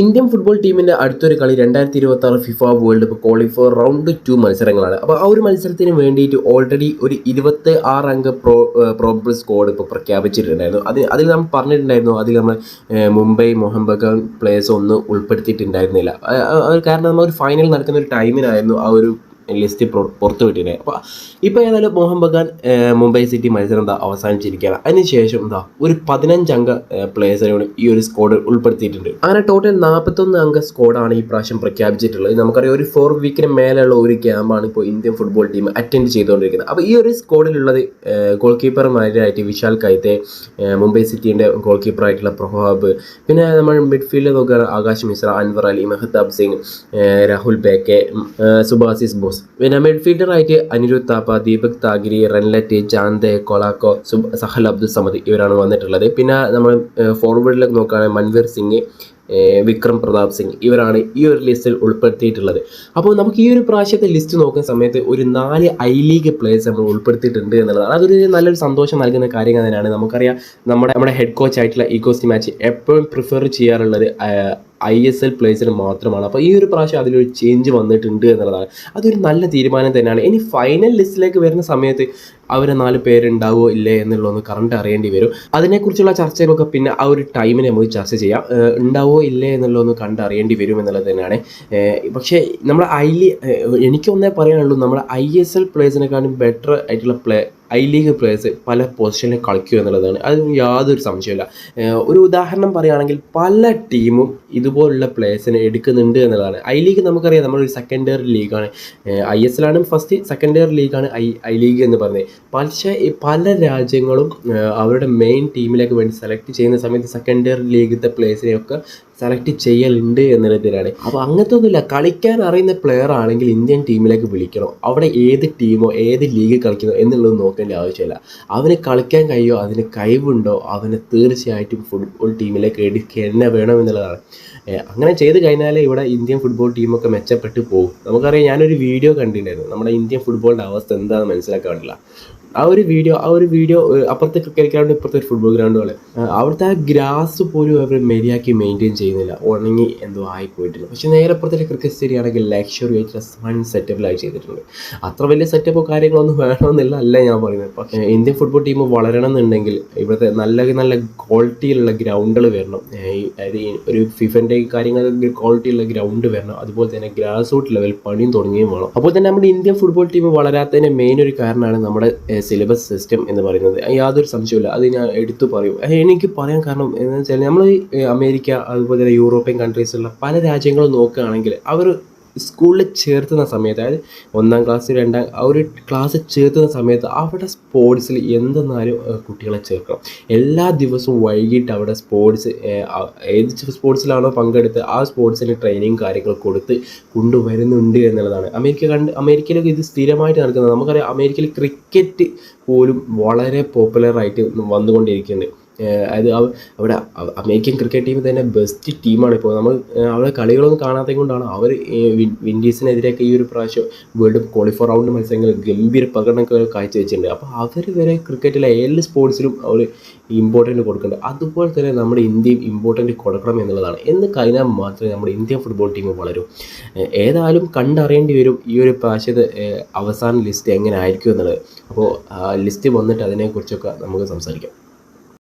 Indian football ടീമിന്റെ അടുത്തൊരു കളി രണ്ടായിരത്തി ഇരുപത്തി ആറ് FIFA world cup qualifier round two മത്സരങ്ങളാണ്. അപ്പോൾ ആ ഒരു മത്സരത്തിന് വേണ്ടിയിട്ട് ഓൾറെഡി ഒരു ഇരുപത്തി ആറ് അംഗ പ്രോ പ്രോബിൾ സ്കോഡ് ഇപ്പോൾ പ്രഖ്യാപിച്ചിട്ടുണ്ടായിരുന്നു. അത് അതിൽ നമ്മൾ പറഞ്ഞിട്ടുണ്ടായിരുന്നു. അതിൽ നമ്മൾ മുംബൈ മോഹൻ ബഗാൻ പ്ലേയേഴ്സ് ഒന്നും ഉൾപ്പെടുത്തിയിട്ടുണ്ടായിരുന്നില്ല. കാരണം നമ്മൾ ഒരു ഫൈനൽ നടക്കുന്ന ഒരു ടൈമിനായിരുന്നു ആ ഒരു ലിസ്റ്റ് പുറത്തു വിട്ടിരുന്നത് അപ്പോൾ ഇപ്പോൾ ഏതായാലും മോഹൻ ബഗാൻ മുംബൈ സിറ്റി മത്സരം എന്താ അവസാനിച്ചിരിക്കുകയാണ് അതിനുശേഷം എന്താ ഒരു പതിനഞ്ചംഗ പ്ലേയേഴ്സിനോട് ഈ ഒരു സ്ക്വാഡ് ഉൾപ്പെടുത്തിയിട്ടുണ്ട്. അങ്ങനെ ടോട്ടൽ നാൽപ്പത്തൊന്ന് അംഗ സ്ക്വാഡാണ് ഈ പ്രാവശ്യം പ്രഖ്യാപിച്ചിട്ടുള്ളത്. നമുക്കറിയാം ഒരു ഫോർ വീക്കിന് മേലെയുള്ള ഒരു ക്യാമ്പാണ് ഇപ്പോൾ ഇന്ത്യൻ ഫുട്ബോൾ ടീം അറ്റൻഡ് ചെയ്തുകൊണ്ടിരിക്കുന്നത്. അപ്പോൾ ഈ ഒരു സ്ക്വാഡിലുള്ളത് ഗോൾ കീപ്പർമാരായിട്ട് വിശാൽ കൈത്തെ മുംബൈ സിറ്റിന്റെ ഗോൾ കീപ്പറായിട്ടുള്ള പ്രൊഹാബ് പിന്നെ നമ്മൾ മിഡ്ഫീൽഡിൽ നോക്കുകയാണ് ആകാശ് മിശ്ര അൻവർ അലി മെഹത്താബ് സിംഗ് രാഹുൽ ബേക്കെ സുബാസിസ് ബോസ് പിന്നെ മിഡ്ഫീൽഡറായിട്ട് അനിരുദ്ധ് താപ്പ ദീപക് താഗിരി റെൻലറ്റ് ചാന്ദ് കൊളാക്കോ സുബ് സഹൽ അബ്ദുൽ സമദ് ഇവരാണ് വന്നിട്ടുള്ളത്. പിന്നെ നമ്മൾ ഫോർവേഡിലേക്ക് നോക്കുകയാണെങ്കിൽ മൻവീർ സിംഗ് വിക്രം പ്രതാപ് സിംഗ് ഇവരാണ് ഈ ഒരു ലിസ്റ്റിൽ ഉൾപ്പെടുത്തിയിട്ടുള്ളത്. അപ്പോൾ നമുക്ക് ഈ ഒരു പ്രാവശ്യത്തെ ലിസ്റ്റ് നോക്കുന്ന സമയത്ത് ഒരു നാല് ഐ ലീഗ് പ്ലേയേഴ്സ് നമ്മൾ ഉൾപ്പെടുത്തിയിട്ടുണ്ട് എന്നുള്ളതാണ്. അതൊരു നല്ലൊരു സന്തോഷം നൽകുന്ന കാര്യം തന്നെയാണ്. നമുക്കറിയാം നമ്മുടെ നമ്മുടെ ഹെഡ് കോച്ച് ആയിട്ടുള്ള ഈഗോസ്റ്റി മാച്ച് എപ്പോഴും പ്രിഫർ ചെയ്യാറുള്ളത് ഐ എസ് എൽ പ്ലേസിന് മാത്രമാണ്. അപ്പോൾ ഈ ഒരു പ്രാവശ്യം അതിലൊരു ചേഞ്ച് വന്നിട്ടുണ്ട് എന്നുള്ളതാണ്. അതൊരു നല്ല തീരുമാനം തന്നെയാണ്. ഇനി ഫൈനൽ ലിസ്റ്റിലേക്ക് വരുന്ന സമയത്ത് അവർ നാല് പേരുണ്ടാവോ ഇല്ലേ എന്നുള്ളതൊന്ന് കറണ്ട് അറിയേണ്ടി വരും. അതിനെക്കുറിച്ചുള്ള ചർച്ചകളൊക്കെ പിന്നെ ആ ഒരു ടൈമിന് നമുക്ക് ചർച്ച ചെയ്യാം. ഉണ്ടാവോ ഇല്ലേ എന്നുള്ളതൊന്ന് കണ്ടറിയേണ്ടി വരും എന്നുള്ളത് തന്നെയാണ്. പക്ഷേ നമ്മൾ ഐ എനിക്കൊന്നേ പറയാനുള്ളൂ നമ്മുടെ ഐ എസ് എൽ പ്ലേസിനെക്കാളും ബെറ്റർ ആയിട്ടുള്ള പ്ലേ ഐ ലീഗ് പ്ലേയേഴ്സ് പല പൊസിഷനിൽ കളിക്കുക എന്നുള്ളതാണ്. അതിന് യാതൊരു സംശയമില്ല ഒരു ഉദാഹരണം പറയുകയാണെങ്കിൽ പല ടീമും ഇതുപോലുള്ള പ്ലേയേഴ്സിനെ എടുക്കുന്നുണ്ട് എന്നുള്ളതാണ്. ഐ ലീഗ് നമുക്കറിയാം നമ്മളൊരു സെക്കൻഡറി ലീഗാണ് ഐ എസ് എല്ലാണ് ഫസ്റ്റ് സെക്കൻഡറി ലീഗാണ് ഐ ഐ ലീഗ് എന്ന് പറയുന്നത്. പക്ഷേ പല രാജ്യങ്ങളും അവരുടെ മെയിൻ ടീമിലേക്ക് വേണ്ടി സെലക്ട് ചെയ്യുന്ന സമയത്ത് സെക്കൻഡറി ലീഗിലത്തെ പ്ലേയേഴ്സിനെയൊക്കെ സെലക്ട് ചെയ്യലുണ്ട് എന്നുള്ളതിനാണ് അപ്പോൾ അങ്ങനത്തെ ഒന്നുമില്ല കളിക്കാൻ അറിയുന്ന പ്ലെയർ ആണെങ്കിൽ ഇന്ത്യൻ ടീമിലേക്ക് വിളിക്കണം. അവിടെ ഏത് ടീമോ ഏത് ലീഗ് കളിക്കുന്നോ എന്നുള്ളത് നോക്കേണ്ട ആവശ്യമില്ല. അവന് കളിക്കാൻ കഴിയോ അതിന് കഴിവുണ്ടോ അവന് തീർച്ചയായിട്ടും ഫുട്ബോൾ ടീമിലേക്ക് എടുക്കുക തന്നെ വേണം എന്നുള്ളതാണ്. അങ്ങനെ ചെയ്ത് കഴിഞ്ഞാലേ ഇവിടെ ഇന്ത്യൻ ഫുട്ബോൾ ടീമൊക്കെ മെച്ചപ്പെട്ട് പോകും. നമുക്കറിയാം ഞാനൊരു വീഡിയോ കണ്ടിട്ടുണ്ടായിരുന്നു. നമ്മുടെ ഇന്ത്യൻ ഫുട്ബോളിന്റെ അവസ്ഥ എന്താണെന്ന് മനസ്സിലാക്കാൻ പറ്റില്ല. ആ ഒരു വീഡിയോ ആ ഒരു വീഡിയോ അപ്പുറത്തെ ക്രിക്കറ്റ് ഗ്രൗണ്ട് ഇപ്പുറത്തെ ഒരു ഫുട്ബോൾ ഗ്രൗണ്ട് പോലെ. അവിടുത്തെ ആ ഗ്രാസ് പോലും അവർ മര്യാദയ്ക്ക് മെയിന്റെയിൻ ചെയ്യുന്നില്ല. ഉണങ്ങി എന്തോ ആയി പോയിട്ടുണ്ട് പക്ഷേ നേരെ അപ്പുറത്തെ ക്രിക്കറ്റ് സ്റ്റേഡിയം ആണെങ്കിൽ ലക്ഷറി ആയിട്ട് സൺ സെറ്റപ്പിലായി ചെയ്തിട്ടുണ്ട്. അത്ര വലിയ സെറ്റപ്പോ കാര്യങ്ങളൊന്നും വേണമെന്നില്ല അല്ല ഞാൻ പറയുന്നത്. പക്ഷേ ഇന്ത്യൻ ഫുട്ബോൾ ടീം വളരണം എന്നുണ്ടെങ്കിൽ ഇവിടുത്തെ നല്ല നല്ല ക്വാളിറ്റിയിലുള്ള ഗ്രൗണ്ടുകൾ വരണം. അതായത് ഒരു ഫിഫന്റെ കാര്യങ്ങൾ ക്വാളിറ്റിയുള്ള ഗ്രൗണ്ട് വരണം. അതുപോലെ തന്നെ ഗ്രാസ് റൂട്ട് ലെവൽ പണിയും തുടങ്ങുകയും വേണം. അപ്പോൾ തന്നെ നമ്മുടെ ഇന്ത്യൻ ഫുട്ബോൾ ടീം വളരാത്തതിന്റെ മെയിൻ ഒരു കാരണമാണ് നമ്മുടെ സിലബസ് സിസ്റ്റം എന്ന് പറയുന്നത്. യാതൊരു സംശയമില്ല അത് ഞാൻ എടുത്തു പറയും. എനിക്ക് പറയാൻ കാരണം എന്ന് വെച്ചാൽ നമ്മൾ അമേരിക്ക അതുപോലെ യൂറോപ്യൻ കൺട്രീസുള്ള പല രാജ്യങ്ങളും നോക്കുകയാണെങ്കിൽ അവർ സ്കൂളിൽ ചേർത്തുന്ന സമയത്ത് അതായത് ഒന്നാം ക്ലാസ് രണ്ടാം ആ ഒരു ക്ലാസ് ചേർത്തുന്ന സമയത്ത് അവിടെ സ്പോർട്സിൽ എന്തെന്നാലും കുട്ടികളെ ചേർക്കണം. എല്ലാ ദിവസവും വൈകിട്ട് അവിടെ സ്പോർട്സ് ഏത് സ്പോർട്സിലാണോ പങ്കെടുത്ത് ആ സ്പോർട്സിന് ട്രെയിനിങ് കാര്യങ്ങൾ കൊടുത്ത് കൊണ്ടുവരുന്നുണ്ട് എന്നുള്ളതാണ്. അമേരിക്ക കണ്ട് അമേരിക്കയിലൊക്കെ ഇത് സ്ഥിരമായിട്ട് നടക്കുന്നത് നമുക്കറിയാം അമേരിക്കയിൽ ക്രിക്കറ്റ് പോലും വളരെ പോപ്പുലറായിട്ട് വന്നുകൊണ്ടിരിക്കുന്നുണ്ട്. അതായത് അവ- അവിടെ അമേരിക്കൻ ക്രിക്കറ്റ് ടീം തന്നെ ബെസ്റ്റ് ടീമാണ് ഇപ്പോൾ. നമ്മൾ അവരുടെ കളികളൊന്നും കാണാത്തത് കൊണ്ടാണ് അവർ വിൻഡീസിനെതിരെയൊക്കെ ഈ ഒരു പ്രാവശ്യം വേൾഡ് കപ്പ് ക്വാളിഫയർ റൗണ്ട് മത്സരങ്ങളിൽ ഗംഭീര പ്രകടനമൊക്കെ കാഴ്ചവെച്ചിട്ടുണ്ട്. അപ്പോൾ അവർ വരെ ക്രിക്കറ്റിലെ എല്ലാ സ്പോർട്സിലും അവർ ഇമ്പോർട്ടന്റ് കൊടുക്കുന്നുണ്ട്. അതുപോലെ തന്നെ നമ്മുടെ ഇന്ത്യയും ഇമ്പോർട്ടന്റ് കൊടുക്കണം എന്നുള്ളതാണ്. എന്ന് കഴിഞ്ഞാൽ മാത്രമേ നമ്മുടെ ഇന്ത്യൻ ഫുട്ബോൾ ടീം വളരൂ. ഏതായാലും കണ്ടറിയേണ്ടി വരും ഈ ഒരു പ്രാവശ്യത്തെ അവസാന ലിസ്റ്റ് എങ്ങനെ ആയിരിക്കും എന്നുള്ളത്. അപ്പോൾ ലിസ്റ്റ് വന്നിട്ട് അതിനെക്കുറിച്ചൊക്കെ നമുക്ക് സംസാരിക്കാം.